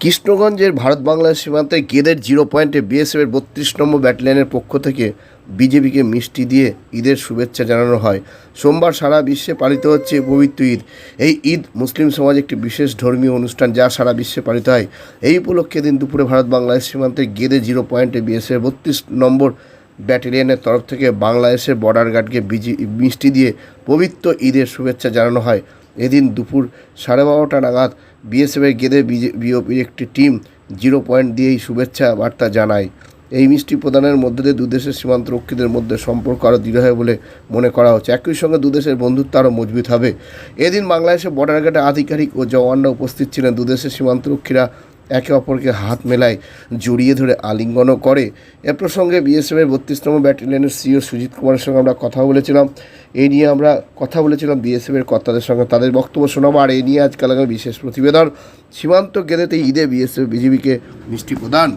কৃষ্ণগঞ্জের ভারত বাংলাদেশ সীমান্তে গেদের জিরো পয়েন্টে বিএসএফের বত্রিশ নম্বর ব্যাটালিয়নের পক্ষ থেকে বিজেপিকে মিষ্টি দিয়ে ঈদের শুভেচ্ছা জানানো হয়। সোমবার সারা বিশ্বে পালিত হচ্ছে পবিত্র ঈদ। এই ঈদ মুসলিম সমাজ একটি বিশেষ ধর্মীয় অনুষ্ঠান যা সারা বিশ্বে পালিত হয়। এই উপলক্ষে দিন দুপুরে ভারত বাংলাদেশ সীমান্তে গেদে জিরো পয়েন্টে বিএসএফের বত্রিশ নম্বর ব্যাটালিয়নের তরফ থেকে বাংলাদেশের বর্ডার গার্ডকে বিজি মিষ্টি দিয়ে পবিত্র ঈদের শুভেচ্ছা জানানো হয়। এদিন দুপুর সাড়ে বারোটা নাগাদ বিএসএফের গেদে বিওপির একটি টিম জিরো পয়েন্ট দিয়েই শুভেচ্ছা বার্তা জানায়। এই মিষ্টি প্রদানের মধ্যে দিয়ে দুদেশের সীমান্ত রক্ষীদের মধ্যে সম্পর্ক আরও দৃঢ় হয় বলে মনে করা হচ্ছে। একই সঙ্গে দুদেশের বন্ধুত্ব আরও মজবুত হবে। এদিন বাংলাদেশের বর্ডার গেটে আধিকারিক ও জওয়ানরা উপস্থিত ছিলেন। দুদেশের সীমান্তরক্ষীরা একে অপরকে হাত মেলায় জড়িয়ে ধরে আলিঙ্গনও করে। এ প্রসঙ্গে বিএসএফের বত্রিশতম ব্যাটালিয়নের সিও সুজিত কুমারের সঙ্গে আমরা কথা বলেছিলাম। এই নিয়ে আমরা কথা বলেছিলাম বিএসএফের কর্তাদের সঙ্গে। তাদের বক্তব্য শোনাবো। আর এ নিয়ে আজকাল বিশেষ প্রতিবেদন। সীমান্ত গেদেতে ঈদে বিএসএফ বিজিবিকে মিষ্টি প্রদান।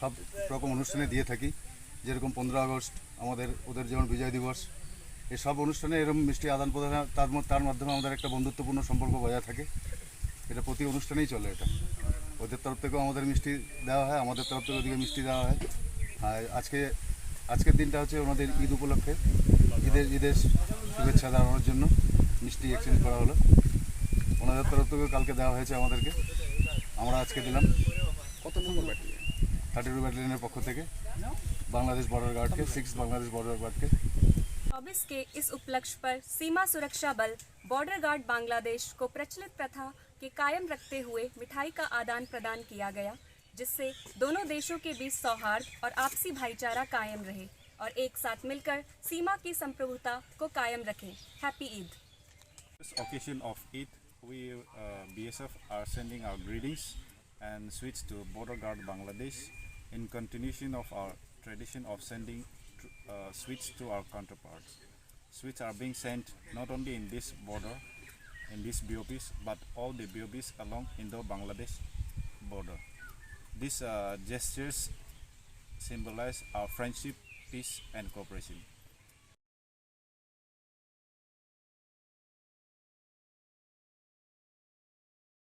সব রকম অনুষ্ঠানে দিয়ে থাকি। যেরকম পনেরো আগস্ট, আমাদের ওদের যেমন বিজয় দিবস, এই সব অনুষ্ঠানে এরকম মিষ্টি আদান প্রদান তার তার মাধ্যমে আমাদের একটা বন্ধুত্বপূর্ণ সম্পর্ক বজায় থাকে। এটা প্রতি অনুষ্ঠানেই চলে এটা। ওদের তরফ থেকেও আমাদের মিষ্টি দেওয়া হয়, আমাদের তরফ থেকে ওদিকে মিষ্টি দেওয়া হয়। আর আজকে, আজকের দিনটা হচ্ছে ওনাদের ঈদ উপলক্ষে। ঈদের ঈদের শুভেচ্ছা জানানোর জন্য মিষ্টি এক্সচেঞ্জ করা হলো। ওনাদের তরফ থেকেও কালকে দেওয়া হয়েছে আমাদেরকে। আমরা আজকে দিলাম। থার্টি টু ব্যাটালিয়নের পক্ষ থেকে Bangladesh border গার্ডকে six Bangladesh border গার্ডকে चौबीस के इस उपलक्ष्य पर सीमा सुरक्षा बल बॉर्डर गार्ड बांग्लादेश को प्रचलित प्रथा के कायम रखते हुए मिठाई का आदान प्रदान किया गया जिससे दोनों देशों के बीच सौहार्द और आपसी भाईचारा कायम रहे और एक साथ मिलकर सीमा की संप्रभुता को कायम रखें happy Eid This occasion of Eid, we uh, BSF are sending our greetings and sweets to Border Guard Bangladesh In continuation of our tradition of sending uh, sweets to our counterparts. Sweets are being sent not only in this border, in these BOPs, but all the BOPs along Indo-Bangladesh border. These uh, gestures symbolize our friendship, peace, and cooperation.